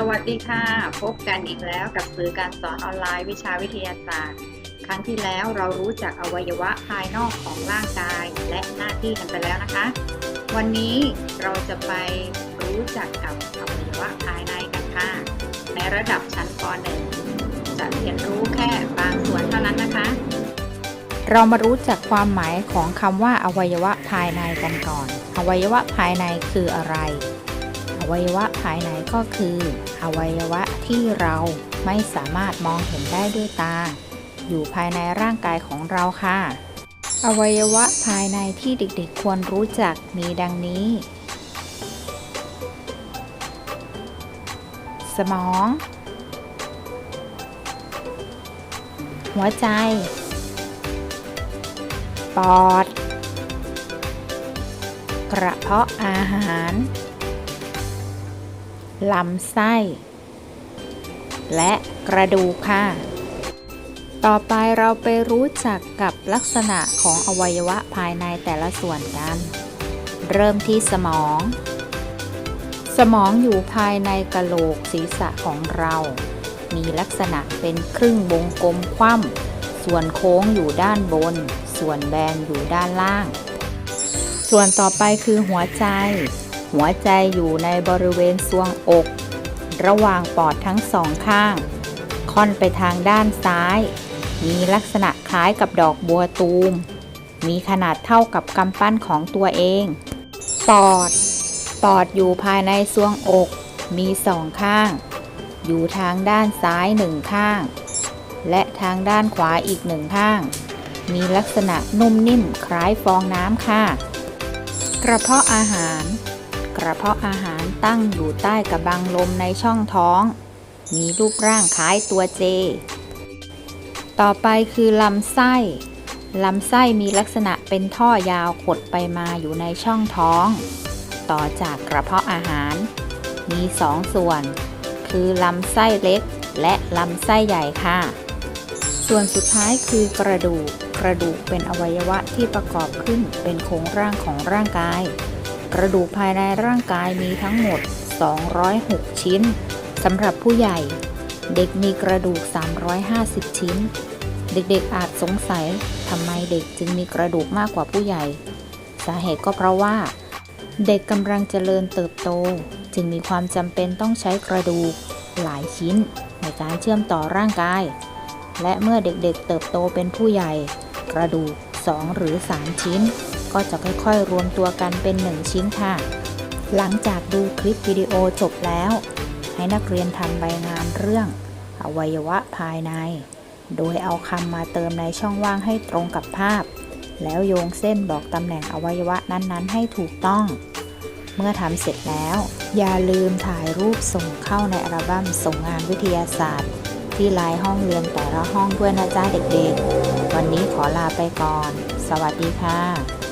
สวัสดีค่ะ พบกันอีกแล้วกับสื่อการสอนออนไลน์วิชาวิทยาศาสตร์ ครั้งที่แล้วเรารู้จักอวัยวะภายนอกของร่างกายและหน้าที่กันไปแล้วนะคะ วันนี้เราจะไปรู้จักกับอวัยวะภายในกันค่ะ ในระดับชั้นป .1 จะเรียนรู้แค่บางส่วนเท่านั้นนะคะ เรามารู้จักความหมายของคำว่าอวัยวะภายในกันก่อน อวัยวะภายในคืออะไร วัยวะภายในก็คือ อวัยวะที่เราไม่สามารถมองเห็นได้ด้วยตา อยู่ภายในร่างกายของเราค่ะ อวัยวะภายในที่เด็กๆควรรู้จักมีดังนี้ สมอง หัวใจ ปอด กระเพาะอาหาร ลำไส้ และกระดูกค่ะ ต่อไปเราไปรู้จักกับลักษณะของอวัยวะภายในแต่ละส่วนกัน เริ่มที่สมอง สมองอยู่ภายในกะโหลกศีรษะของเรา มีลักษณะเป็นครึ่งวงกลมคว่ำส่วนโค้งอยู่ด้านบน ส่วนแบนอยู่ด้านล่าง ส่วนต่อไปคือหัวใจ หัวใจอยู่ในบริเวณซวงอก ระหว่างปอดทั้งสองข้าง ค่อนไปทางด้านซ้าย มีลักษณะคล้ายกับดอกบัวตูม มีขนาดเท่ากับกำปั้นของตัวเอง ปอด ปอดอยู่ภายในซวงอก มีสองข้าง อยู่ทางด้านซ้ายหนึ่งข้าง และทางด้านขวาอีกหนึ่งข้าง มีลักษณะนุ่มนิ่มคล้ายฟองน้ำค่ะ กระเพาะอาหาร กระเพาะอาหารตั้งอยู่ใต้กระบังลมในช่องท้อง มีรูปร่างคล้ายตัวเจ ต่อไปคือลำไส้ ลำไส้มีลักษณะเป็นท่อยาวขดไปมาอยู่ในช่องท้อง ต่อจากกระเพาะอาหาร มีสองส่วน คือลำไส้เล็กและลำไส้ใหญ่ค่ะ ส่วนสุดท้ายคือกระดูก กระดูกเป็นอวัยวะที่ประกอบขึ้นเป็นโครงร่างของร่างกาย กระดูกภายในร่างกายมีทั้งหมด 206 ชิ้นสำหรับผู้ใหญ่ เด็กมีกระดูก 350 ชิ้น เด็กๆอาจสงสัยทำไมเด็กจึงมีกระดูกมากกว่าผู้ใหญ่ สาเหตุก็เพราะว่า เด็กกำลังเจริญเติบโต จึงมีความจำเป็นต้องใช้กระดูกหลายชิ้น ในการเชื่อมต่อร่างกาย และเมื่อเด็กๆเติบโตเป็นผู้ใหญ่ กระดูก 2 หรือ 3 ชิ้น ก็จะค่อยๆ รวมตัวกันเป็น 1 ชิ้นค่ะ หลังจากดูคลิปวิดีโอจบแล้ว ให้นักเรียนทำใบงานเรื่อง อวัยวะภายใน โดยเอาคำมาเติมในช่องว่างให้ตรงกับภาพ แล้วโยงเส้นบอกตำแหน่งอวัยวะนั้นๆ ให้ถูกต้อง เมื่อทำเสร็จแล้ว อย่าลืมถ่ายรูปส่งเข้าในอัลบั้มส่งงานวิทยาศาสตร์ที่ไลน์ห้องเรียนแต่ละห้องด้วยนะจ๊ะเด็กๆ วันนี้ขอลาไปก่อน สวัสดีค่ะ